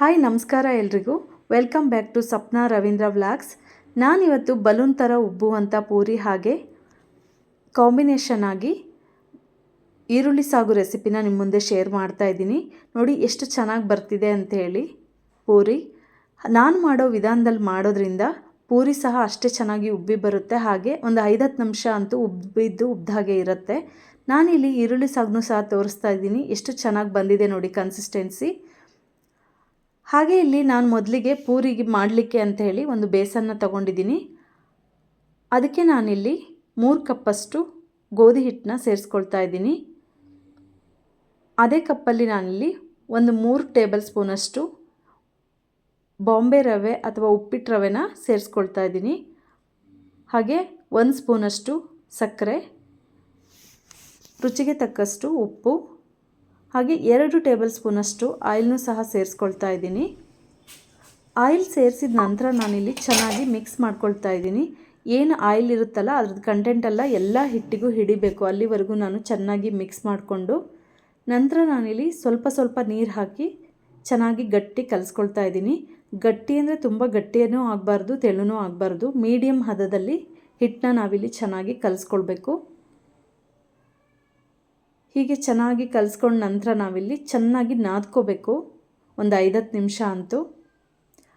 Hi, ನಮಸ್ಕಾರ ಎಲ್ರಿಗೂ. Welcome back to Sapna Ravindra vlogs ನಾನಿವತ್ತು ಬಲೂನ್ ಥರ ಉಬ್ಬುವಂಥ ಪೂರಿ ಹಾಗೆ ಕಾಂಬಿನೇಷನ್ ಆಗಿ ಈರುಳ್ಳಿ ಸಾಗು ರೆಸಿಪಿನ ನಿಮ್ಮ ಮುಂದೆ ಶೇರ್ ಮಾಡ್ತಾ ಇದ್ದೀನಿ. ನೋಡಿ, ಎಷ್ಟು ಚೆನ್ನಾಗಿ ಬರ್ತಿದೆ ಅಂತ ಹೇಳಿ ಪೂರಿ. ನಾನು ಮಾಡೋ ವಿಧಾನದಲ್ಲಿ ಮಾಡೋದ್ರಿಂದ ಪೂರಿ ಸಹ ಅಷ್ಟೇ ಚೆನ್ನಾಗಿ ಉಬ್ಬಿ ಬರುತ್ತೆ. ಹಾಗೆ ಒಂದು ಐದತ್ತು ನಿಮಿಷ ಅಂತೂ ಉಬ್ಬಿದ್ದು ಉಬ್ದಾಗೆ ಇರುತ್ತೆ. ನಾನಿಲ್ಲಿ ಈರುಳ್ಳಿ ಸಾಗನ್ನು ಸಹ ತೋರಿಸ್ತಾ ಇದ್ದೀನಿ. ಎಷ್ಟು ಚೆನ್ನಾಗಿ ಬಂದಿದೆ ನೋಡಿ ಕನ್ಸಿಸ್ಟೆನ್ಸಿ ಹಾಗೆ ಇಲ್ಲಿ ನಾನು ಮೊದಲಿಗೆ ಪೂರಿಗೆ ಮಾಡಲಿಕ್ಕೆ ಅಂತ ಹೇಳಿ ಒಂದು ಬೇಸನ್ನ ತಗೊಂಡಿದ್ದೀನಿ. ಅದಕ್ಕೆ ನಾನಿಲ್ಲಿ ಮೂರು ಕಪ್ಪಷ್ಟು ಗೋಧಿ ಹಿಟ್ಟನ್ನ ಸೇರಿಸ್ಕೊಳ್ತಾ ಇದ್ದೀನಿ. ಅದೇ ಕಪ್ಪಲ್ಲಿ ನಾನಿಲ್ಲಿ ಒಂದು ಮೂರು ಟೇಬಲ್ ಸ್ಪೂನಷ್ಟು ಬಾಂಬೆ ರವೆ ಅಥವಾ ಉಪ್ಪಿಟ್ಟು ರವೆನ ಸೇರಿಸ್ಕೊಳ್ತಾ ಇದ್ದೀನಿ. ಹಾಗೆ ಒಂದು ಸ್ಪೂನಷ್ಟು ಸಕ್ಕರೆ, ರುಚಿಗೆ ತಕ್ಕಷ್ಟು ಉಪ್ಪು ಹಾಗೆ ಎರಡು ಟೇಬಲ್ ಸ್ಪೂನಷ್ಟು ಆಯಿಲ್ನು ಸಹ ಸೇರಿಸ್ಕೊಳ್ತಾ ಇದ್ದೀನಿ. ಆಯಿಲ್ ಸೇರಿಸಿದ ನಂತರ ನಾನಿಲ್ಲಿ ಚೆನ್ನಾಗಿ ಮಿಕ್ಸ್ ಮಾಡ್ಕೊಳ್ತಾ ಇದ್ದೀನಿ. ಏನು ಆಯಿಲ್ ಇರುತ್ತಲ್ಲ ಅದ್ರದ್ದು ಕಂಟೆಂಟೆಲ್ಲ ಎಲ್ಲ ಹಿಟ್ಟಿಗೂ ಹಿಡಿಬೇಕು. ಅಲ್ಲಿವರೆಗೂ ನಾನು ಚೆನ್ನಾಗಿ ಮಿಕ್ಸ್ ಮಾಡಿಕೊಂಡು ನಂತರ ನಾನಿಲ್ಲಿ ಸ್ವಲ್ಪ ಸ್ವಲ್ಪ ನೀರು ಹಾಕಿ ಚೆನ್ನಾಗಿ ಗಟ್ಟಿ ಕಲಿಸ್ಕೊಳ್ತಾ ಇದ್ದೀನಿ. ಗಟ್ಟಿ ಅಂದರೆ ತುಂಬ ಗಟ್ಟಿಯೂ ಆಗಬಾರ್ದು, ತೆಳುನೂ ಆಗಬಾರ್ದು. ಮೀಡಿಯಮ್ ಹದದಲ್ಲಿ ಹಿಟ್ಟನ್ನ ನಾವಿಲ್ಲಿ ಚೆನ್ನಾಗಿ ಕಲಿಸ್ಕೊಳ್ಬೇಕು. ಹೀಗೆ ಚೆನ್ನಾಗಿ ಕಲಿಸ್ಕೊಂಡ ನಂತರ ನಾವಿಲ್ಲಿ ಚೆನ್ನಾಗಿ ನಾದ್ಕೋಬೇಕು. ಒಂದು ಐದತ್ತು ನಿಮಿಷ ಅಂತೂ.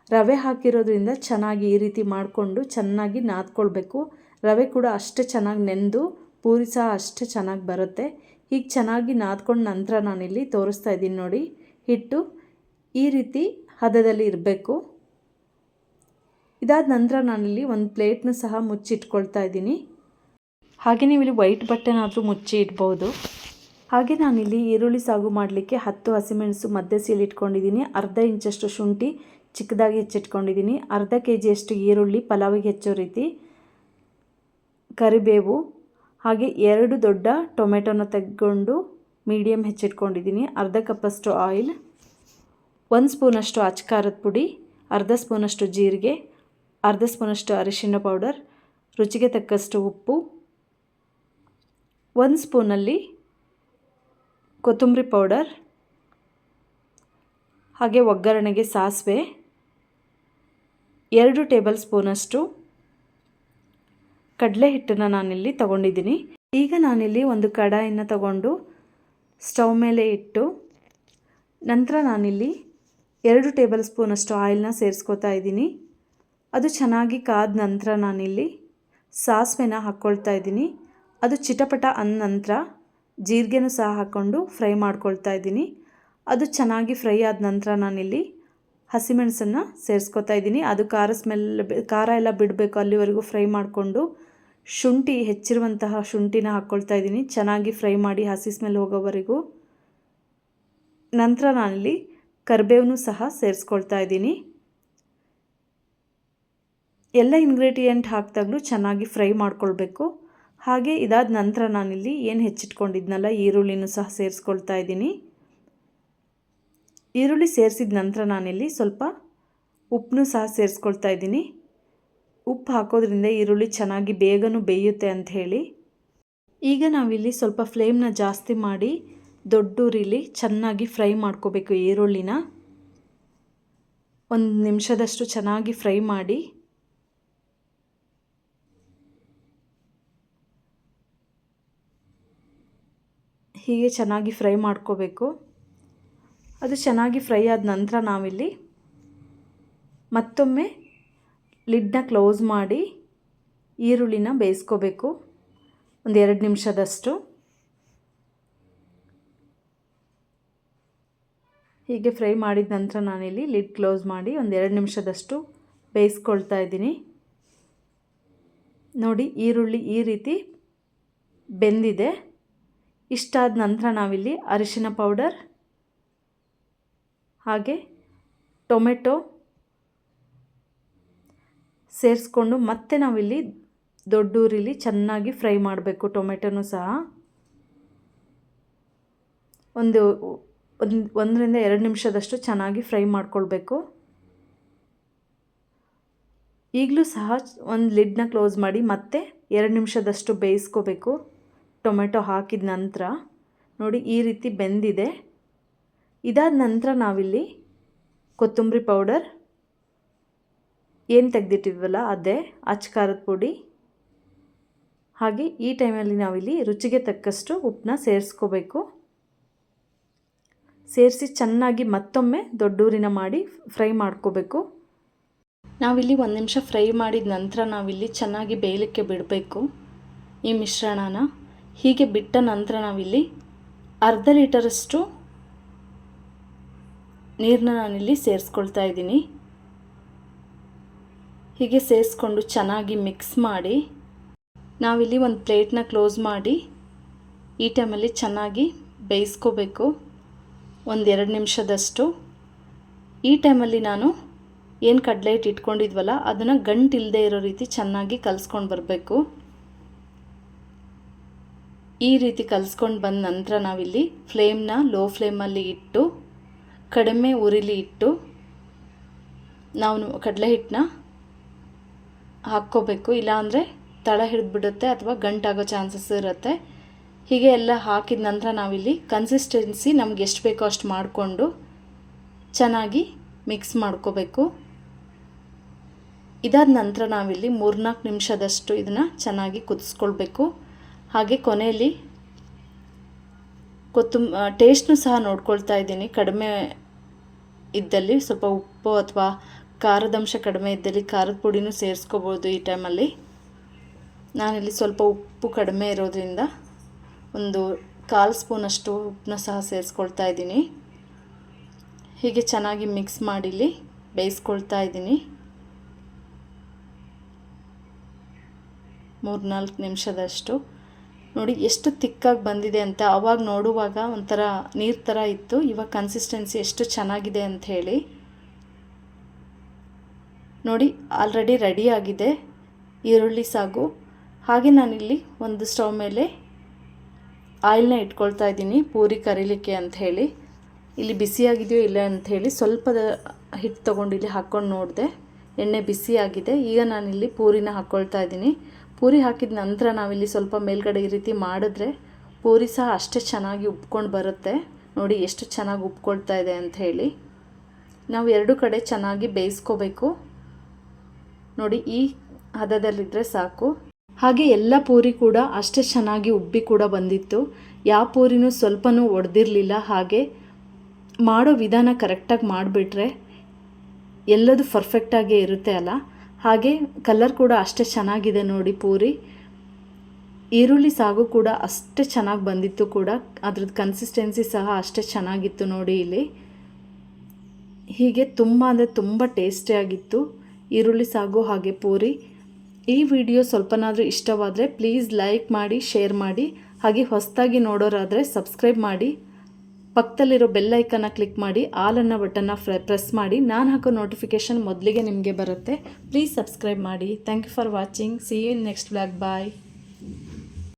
ರವೆ ಹಾಕಿರೋದ್ರಿಂದ ಚೆನ್ನಾಗಿ ಈ ರೀತಿ ಮಾಡಿಕೊಂಡು ಚೆನ್ನಾಗಿ ನಾದ್ಕೊಳ್ಬೇಕು. ರವೆ ಕೂಡ ಅಷ್ಟೇ ಚೆನ್ನಾಗಿ ನೆಂದು, ಪೂರಿ ಸಹ ಅಷ್ಟೇ ಚೆನ್ನಾಗಿ ಬರುತ್ತೆ. ಹೀಗೆ ಚೆನ್ನಾಗಿ ನಾದ್ಕೊಂಡ ನಂತರ ನಾನಿಲ್ಲಿ ತೋರಿಸ್ತಾ ಇದ್ದೀನಿ ನೋಡಿ. ಹಿಟ್ಟು ಈ ರೀತಿ ಹದದಲ್ಲಿ ಇರಬೇಕು. ಇದಾದ ನಂತರ ನಾನಿಲ್ಲಿ ಒಂದು ಪ್ಲೇಟ್ನ ಸಹ ಮುಚ್ಚಿಟ್ಕೊಳ್ತಾ ಇದ್ದೀನಿ. ಹಾಗೆ ನೀವು ಇಲ್ಲಿ ವೈಟ್ ಬಟ್ಟೆನಾದರೂ ಮುಚ್ಚಿ ಇಡ್ಬೋದು. ಹಾಗೆ ನಾನಿಲ್ಲಿ ಈರುಳ್ಳಿ ಸಾಗು ಮಾಡಲಿಕ್ಕೆ ಹತ್ತು ಹಸಿಮೆಣಸು ಮಧ್ಯ ಸೀಲಿಟ್ಕೊಂಡಿದ್ದೀನಿ ಅರ್ಧ ಇಂಚಷ್ಟು ಶುಂಠಿ ಚಿಕ್ಕದಾಗಿ ಹೆಚ್ಚಿಟ್ಕೊಂಡಿದ್ದೀನಿ. ಅರ್ಧ ಕೆ ಜಿಯಷ್ಟು ಈರುಳ್ಳಿ ಪಲಾವಿಗೆ ಹೆಚ್ಚೋ ರೀತಿ, ಕರಿಬೇವು, ಹಾಗೆ ಎರಡು ದೊಡ್ಡ ಟೊಮೆಟೊನ ತೆಗೊಂಡು ಮೀಡಿಯಮ್ ಹೆಚ್ಚಿಟ್ಕೊಂಡಿದ್ದೀನಿ. ಅರ್ಧ ಕಪ್ಪಷ್ಟು ಆಯಿಲ್, ಒಂದು ಸ್ಪೂನಷ್ಟು ಅಚ್ಕಾರದ ಪುಡಿ, ಅರ್ಧ ಸ್ಪೂನಷ್ಟು ಜೀರಿಗೆ, ಅರ್ಧ ಸ್ಪೂನಷ್ಟು ಅರಿಶಿಣ ಪೌಡರ್, ರುಚಿಗೆ ತಕ್ಕಷ್ಟು ಉಪ್ಪು, ಒಂದು ಸ್ಪೂನಲ್ಲಿ ಕೊತ್ತಂಬರಿ ಪೌಡರ್, ಹಾಗೆ ಒಗ್ಗರಣೆಗೆ ಸಾಸಿವೆ, ಎರಡು ಟೇಬಲ್ ಸ್ಪೂನಷ್ಟು ಕಡಲೆ ಹಿಟ್ಟನ್ನು ನಾನಿಲ್ಲಿ ತಗೊಂಡಿದ್ದೀನಿ. ಈಗ ನಾನಿಲ್ಲಿ ಒಂದು ಕಡಾಯಿನ ತಗೊಂಡು ಸ್ಟವ್ ಮೇಲೆ ಇಟ್ಟು ನಂತರ ನಾನಿಲ್ಲಿ ಎರಡು ಟೇಬಲ್ ಸ್ಪೂನಷ್ಟು ಆಯಿಲ್ನ ಸೇರಿಸ್ಕೋತಾ ಇದ್ದೀನಿ. ಅದು ಚೆನ್ನಾಗಿ ಕಾದ ನಂತರ ನಾನಿಲ್ಲಿ ಸಾಸಿವೆನ ಹಾಕ್ಕೊಳ್ತಾ ಇದ್ದೀನಿ. ಅದು ಚಿಟಪಟ ಅಂದ ನಂತರ ಜೀರಿಗೆನೂ ಸಹ ಹಾಕ್ಕೊಂಡು ಫ್ರೈ ಮಾಡ್ಕೊಳ್ತಾ ಇದ್ದೀನಿ. ಅದು ಚೆನ್ನಾಗಿ ಫ್ರೈ ಆದ ನಂತರ ನಾನಿಲ್ಲಿ ಹಸಿಮೆಣಸನ್ನು ಸೇರಿಸ್ಕೊತಾ ಇದ್ದೀನಿ. ಅದು ಖಾರ ಸ್ಮೆಲ್, ಖಾರ ಎಲ್ಲ ಬಿಡಬೇಕು ಅಲ್ಲಿವರೆಗೂ ಫ್ರೈ ಮಾಡಿಕೊಂಡು ಶುಂಠಿ, ಹೆಚ್ಚಿರುವಂತಹ ಶುಂಠಿನ ಹಾಕ್ಕೊಳ್ತಾ ಇದ್ದೀನಿ. ಚೆನ್ನಾಗಿ ಫ್ರೈ ಮಾಡಿ ಹಸಿ ಸ್ಮೆಲ್ ಹೋಗೋವರೆಗೂ. ನಂತರ ನಾನಿಲ್ಲಿ ಕರಿಬೇವನು ಸಹ ಸೇರಿಸ್ಕೊಳ್ತಾ ಇದ್ದೀನಿ. ಎಲ್ಲ ಇಂಗ್ರೀಡಿಯೆಂಟ್ ಹಾಕಿದಾಗಲೂ ಚೆನ್ನಾಗಿ ಫ್ರೈ ಮಾಡ್ಕೊಳ್ಬೇಕು. ಹಾಗೆ ಇದಾದ ನಂತರ ನಾನಿಲ್ಲಿ ಏನು ಹೆಚ್ಚಿಟ್ಕೊಂಡಿದ್ನಲ್ಲ, ಈರುಳ್ಳಿನೂ ಸಹ ಸೇರಿಸ್ಕೊಳ್ತಾ ಇದ್ದೀನಿ. ಈರುಳ್ಳಿ ಸೇರಿಸಿದ ನಂತರ ನಾನಿಲ್ಲಿ ಸ್ವಲ್ಪ ಉಪ್ಪನ್ನು ಸಹ ಸೇರಿಸ್ಕೊಳ್ತಾ ಇದ್ದೀನಿ. ಉಪ್ಪು ಹಾಕೋದ್ರಿಂದ ಈರುಳ್ಳಿ ಚೆನ್ನಾಗಿ ಬೇಗನೂ ಬೇಯುತ್ತೆ ಅಂತ ಹೇಳಿ. ಈಗ ನಾವಿಲ್ಲಿ ಸ್ವಲ್ಪ ಫ್ಲೇಮ್ನ ಜಾಸ್ತಿ ಮಾಡಿ ದೊಡ್ಡ ಉರಿಲಿ ಚೆನ್ನಾಗಿ ಫ್ರೈ ಮಾಡ್ಕೋಬೇಕು ಈರುಳ್ಳಿನ. ಒಂದು ನಿಮಿಷದಷ್ಟು ಚೆನ್ನಾಗಿ ಫ್ರೈ ಮಾಡಿ ಹೀಗೆ ಚೆನ್ನಾಗಿ ಫ್ರೈ ಮಾಡ್ಕೋಬೇಕು. ಅದು ಚೆನ್ನಾಗಿ ಫ್ರೈ ಆದ ನಂತರ ನಾವಿಲ್ಲಿ ಮತ್ತೊಮ್ಮೆ ಲಿಡ್ನ ಕ್ಲೋಸ್ ಮಾಡಿ ಈರುಳ್ಳಿನ ಬೇಯಿಸ್ಕೋಬೇಕು. ಒಂದು ಎರಡು ನಿಮಿಷದಷ್ಟು. ಹೀಗೆ ಫ್ರೈ ಮಾಡಿದ ನಂತರ ನಾನಿಲ್ಲಿ ಲಿಡ್ ಕ್ಲೋಸ್ ಮಾಡಿ ಒಂದು ಎರಡು ನಿಮಿಷದಷ್ಟು ಬೇಯಿಸ್ಕೊಳ್ತಾ ಇದ್ದೀನಿ. ನೋಡಿ, ಈರುಳ್ಳಿ ಈ ರೀತಿ ಬೆಂದಿದೆ. ಇಷ್ಟಾದ ನಂತರ ನಾವಿಲ್ಲಿ ಅರಿಶಿನ ಪೌಡರ್, ಹಾಗೆ ಟೊಮೆಟೊ ಸೇರಿಸ್ಕೊಂಡು ಮತ್ತೆ ನಾವಿಲ್ಲಿ ದೊಡ್ಡೂರಿಲಿ ಚೆನ್ನಾಗಿ ಫ್ರೈ ಮಾಡಬೇಕು ಟೊಮೆಟೊನೂ ಸಹ. ಒಂದು ಒಂದು, ಒಂದರಿಂದ ಎರಡು ನಿಮಿಷದಷ್ಟು ಚೆನ್ನಾಗಿ ಫ್ರೈ ಮಾಡ್ಕೊಳ್ಬೇಕು. ಈಗಲೂ ಸಹ ಒಂದು ಲಿಡ್ನ ಕ್ಲೋಸ್ ಮಾಡಿ ಮತ್ತೆ ಎರಡು ನಿಮಿಷದಷ್ಟು ಬೇಯಿಸ್ಕೋಬೇಕು. ಟೊಮೆಟೊ ಹಾಕಿದ ನಂತರ ನೋಡಿ ಈ ರೀತಿ ಬೆಂದಿದೆ. ಇದಾದ ನಂತರ ನಾವಿಲ್ಲಿ ಕೊತ್ತಂಬರಿ ಪೌಡರ್, ಏನು ತೆಗೆದಿಟ್ಟಿದ್ವಲ್ಲ ಅದೇ, ಅಚ್ಚ ಖಾರದ ಪುಡಿ. ಹಾಗೆ ಈ ಟೈಮಲ್ಲಿ ನಾವಿಲ್ಲಿ ರುಚಿಗೆ ತಕ್ಕಷ್ಟು ಉಪ್ಪನ್ನ ಸೇರಿಸ್ಕೋಬೇಕು. ಸೇರಿಸಿ ಚೆನ್ನಾಗಿ ಮತ್ತೊಮ್ಮೆ ದೊಡ್ಡೂರಿನ ಮಾಡಿ ಫ್ರೈ ಮಾಡ್ಕೋಬೇಕು. ನಾವಿಲ್ಲಿ ಒಂದು ನಿಮಿಷ ಫ್ರೈ ಮಾಡಿದ ನಂತರ ನಾವಿಲ್ಲಿ ಚೆನ್ನಾಗಿ ಬೇಯಲಿಕ್ಕೆ ಬಿಡಬೇಕು. ಈ ಮಿಶ್ರಣನ. ಹೀಗೆ ಬಿಟ್ಟ ನಂತರ ನಾವಿಲ್ಲಿ ಅರ್ಧ ಲೀಟರಷ್ಟು ನೀರನ್ನ ನಾನಿಲ್ಲಿ ಸೇರಿಸ್ಕೊಳ್ತಾ ಇದ್ದೀನಿ. ಹೀಗೆ ಸೇರಿಸ್ಕೊಂಡು ಚೆನ್ನಾಗಿ ಮಿಕ್ಸ್ ಮಾಡಿ ನಾವಿಲ್ಲಿ ಒಂದು ಪ್ಲೇಟ್ನ ಕ್ಲೋಸ್ ಮಾಡಿ ಈ ಟೈಮಲ್ಲಿ ಚೆನ್ನಾಗಿ ಬೇಯಿಸ್ಕೋಬೇಕು. ಒಂದೆರಡು ನಿಮಿಷದಷ್ಟು. ಈ ಟೈಮಲ್ಲಿ ನಾನು ಏನು ಕಡಲೆ ಹಿಟ್ಟು ಇಟ್ಕೊಂಡಿದ್ವಲ್ಲ, ಅದನ್ನು ಗಂಟಿಲ್ಲದೆ ಇರೋ ರೀತಿ ಚೆನ್ನಾಗಿ ಕಲಿಸ್ಕೊಂಡು ಬರಬೇಕು. ಈ ರೀತಿ ಕಲಿಸ್ಕೊಂಡು ಬಂದ ನಂತರ ನಾವಿಲ್ಲಿ ಫ್ಲೇಮ್ನ ಲೋ ಫ್ಲೇಮಲ್ಲಿ ಇಟ್ಟು, ಕಡಿಮೆ ಉರಿಲಿ ಇಟ್ಟು, ನಾವು ಕಡಲೆ ಹಿಟ್ಟನ್ನ ಹಾಕ್ಕೋಬೇಕು. ಇಲ್ಲಾಂದರೆ ತಳ ಹಿಡಿದ್ಬಿಡುತ್ತೆ ಅಥವಾ ಗಂಟಾಗೋ ಚಾನ್ಸಸ್ ಇರುತ್ತೆ. ಹೀಗೆ ಎಲ್ಲ ಹಾಕಿದ ನಂತರ ನಾವಿಲ್ಲಿ ಕನ್ಸಿಸ್ಟೆನ್ಸಿ ನಮ್ಗೆ ಎಷ್ಟು ಬೇಕೋ ಅಷ್ಟು ಮಾಡಿಕೊಂಡು ಚೆನ್ನಾಗಿ ಮಿಕ್ಸ್ ಮಾಡ್ಕೋಬೇಕು. ಇದಾದ ನಂತರ ನಾವಿಲ್ಲಿ ಮೂರ್ನಾಲ್ಕು ನಿಮಿಷದಷ್ಟು ಇದನ್ನು ಚೆನ್ನಾಗಿ ಕುದಿಸ್ಕೊಳ್ಬೇಕು. ಹಾಗೆ ಕೊನೆಯಲ್ಲಿ ಕೊತ್ತಂಬ ಟೇಸ್ಟ್ನು ಸಹ ನೋಡ್ಕೊಳ್ತಾ ಇದ್ದೀನಿ. ಕಡಿಮೆ ಇದ್ದಲ್ಲಿ ಸ್ವಲ್ಪ ಉಪ್ಪು ಅಥವಾ ಖಾರದ ಅಂಶ ಕಡಿಮೆ ಇದ್ದಲ್ಲಿ ಖಾರದ ಪುಡಿನೂ ಸೇರಿಸ್ಕೋಬೋದು ಈ ಟೈಮಲ್ಲಿ. ನಾನಿಲ್ಲಿ ಸ್ವಲ್ಪ ಉಪ್ಪು ಕಡಿಮೆ ಇರೋದ್ರಿಂದ ಒಂದು ಕಾಲು ಸ್ಪೂನಷ್ಟು ಉಪ್ಪನ್ನ ಸಹ ಸೇರಿಸ್ಕೊಳ್ತಾ ಇದ್ದೀನಿ. ಹೀಗೆ ಚೆನ್ನಾಗಿ ಮಿಕ್ಸ್ ಮಾಡಿಲಿ ಬೇಯಿಸ್ಕೊಳ್ತಾ ಇದ್ದೀನಿ. ಮೂರ್ನಾಲ್ಕು ನಿಮಿಷದಷ್ಟು. ನೋಡಿ, ಎಷ್ಟು ತಿಕ್ಕಾಗಿ ಬಂದಿದೆ ಅಂತ ಅವಾಗ ನೋಡುವಾಗ ಒಂಥರ ನೀರು ಥರ ಇತ್ತು. ಇವಾಗ ಕನ್ಸಿಸ್ಟೆನ್ಸಿ ಎಷ್ಟು ಚೆನ್ನಾಗಿದೆ ಅಂತ ಹೇಳಿ. ನೋಡಿ ಆಲ್ರೆಡಿ ರೆಡಿ ಆಗಿದೆ. ಈರುಳ್ಳಿ ಸಾಗು. ಹಾಗೆ ನಾನಿಲ್ಲಿ ಒಂದು ಸ್ಟವ್ ಮೇಲೆ ಆಯಿಲ್ನ ಇಟ್ಕೊಳ್ತಾ ಇದ್ದೀನಿ, ಪೂರಿ ಕರೀಲಿಕ್ಕೆ ಅಂತ ಹೇಳಿ. ಇಲ್ಲಿ ಬಿಸಿಯಾಗಿದೆಯೋ ಇಲ್ಲ ಅಂತ ಹೇಳಿ ಸ್ವಲ್ಪ ಹಿಟ್ಟು ತೊಗೊಂಡು ಇಲ್ಲಿ ಹಾಕ್ಕೊಂಡು ನೋಡಿದೆ. ಎಣ್ಣೆ ಬಿಸಿಯಾಗಿದೆ ಈಗ ನಾನಿಲ್ಲಿ ಪೂರಿನ ಹಾಕ್ಕೊಳ್ತಾ ಇದ್ದೀನಿ. ಪೂರಿ ಹಾಕಿದ ನಂತರ ನಾವಿಲ್ಲಿ ಸ್ವಲ್ಪ ಮೇಲ್ಗಡೆ ಈ ರೀತಿ ಮಾಡಿದ್ರೆ ಪೂರಿ ಸಹ ಅಷ್ಟೇ ಚೆನ್ನಾಗಿ ಉಪ್ಕೊಂಡು ಬರುತ್ತೆ. ನೋಡಿ ಎಷ್ಟು ಚೆನ್ನಾಗಿ ಉಪ್ಕೊಳ್ತಾ ಇದೆ ಅಂತ ಹೇಳಿ. ನಾವು ಎರಡು ಕಡೆ ಚೆನ್ನಾಗಿ ಬೇಯಿಸ್ಕೋಬೇಕು. ನೋಡಿ ಈ ಹದದಲ್ಲಿದ್ದರೆ ಸಾಕು. ಹಾಗೆ ಎಲ್ಲ ಪೂರಿ ಕೂಡ ಅಷ್ಟೇ ಚೆನ್ನಾಗಿ ಉಬ್ಬಿ ಕೂಡ ಬಂದಿತ್ತು. ಯಾವ ಪೂರಿನೂ ಸ್ವಲ್ಪನೂ ಒಡೆದಿರಲಿಲ್ಲ. ಹಾಗೆ ಮಾಡೋ ವಿಧಾನ ಕರೆಕ್ಟಾಗಿ ಮಾಡಿಬಿಟ್ರೆ ಎಲ್ಲದು ಪರ್ಫೆಕ್ಟಾಗೇ ಇರುತ್ತೆ ಅಲ್ಲ. ಹಾಗೆ ಕಲರ್ ಕೂಡ ಅಷ್ಟೇ ಚೆನ್ನಾಗಿದೆ ನೋಡಿ ಪೂರಿ. ಈರುಳ್ಳಿ ಸಾಗು ಕೂಡ ಅಷ್ಟೇ ಚೆನ್ನಾಗಿ ಬಂದಿತ್ತು ಕೂಡ. ಅದ್ರದ್ದು ಕನ್ಸಿಸ್ಟೆನ್ಸಿ ಸಹ ಅಷ್ಟೇ ಚೆನ್ನಾಗಿತ್ತು ನೋಡಿ ಇಲ್ಲಿ. ಹೀಗೆ ತುಂಬ ಅಂದರೆ ತುಂಬ ಟೇಸ್ಟಿಯಾಗಿತ್ತು ಈರುಳ್ಳಿ ಸಾಗು ಹಾಗೆ ಪೂರಿ. ಈ ವಿಡಿಯೋ ಸ್ವಲ್ಪನಾದರೂ ಇಷ್ಟವಾದರೆ ಪ್ಲೀಸ್ ಲೈಕ್ ಮಾಡಿ ಶೇರ್ ಮಾಡಿ. ಹಾಗೆ ಹೊಸದಾಗಿ ನೋಡೋರಾದರೆ ಸಬ್ಸ್ಕ್ರೈಬ್ ಮಾಡಿ. ಪಕ್ಕದಲ್ಲಿರೋ ಬೆಲ್ಲೈಕನ್ನ ಕ್ಲಿಕ್ ಮಾಡಿ, ಆಲನ್ನ ಬಟನ್ನ ಫ್ರೆ ಪ್ರೆಸ್ ಮಾಡಿ, ನಾನು ಹಾಕೋ ನೋಟಿಫಿಕೇಷನ್ ಮೊದಲಿಗೆ ನಿಮಗೆ ಬರುತ್ತೆ. ಪ್ಲೀಸ್ ಸಬ್ಸ್ಕ್ರೈಬ್ ಮಾಡಿ. Thank you for watching see you in next blog bye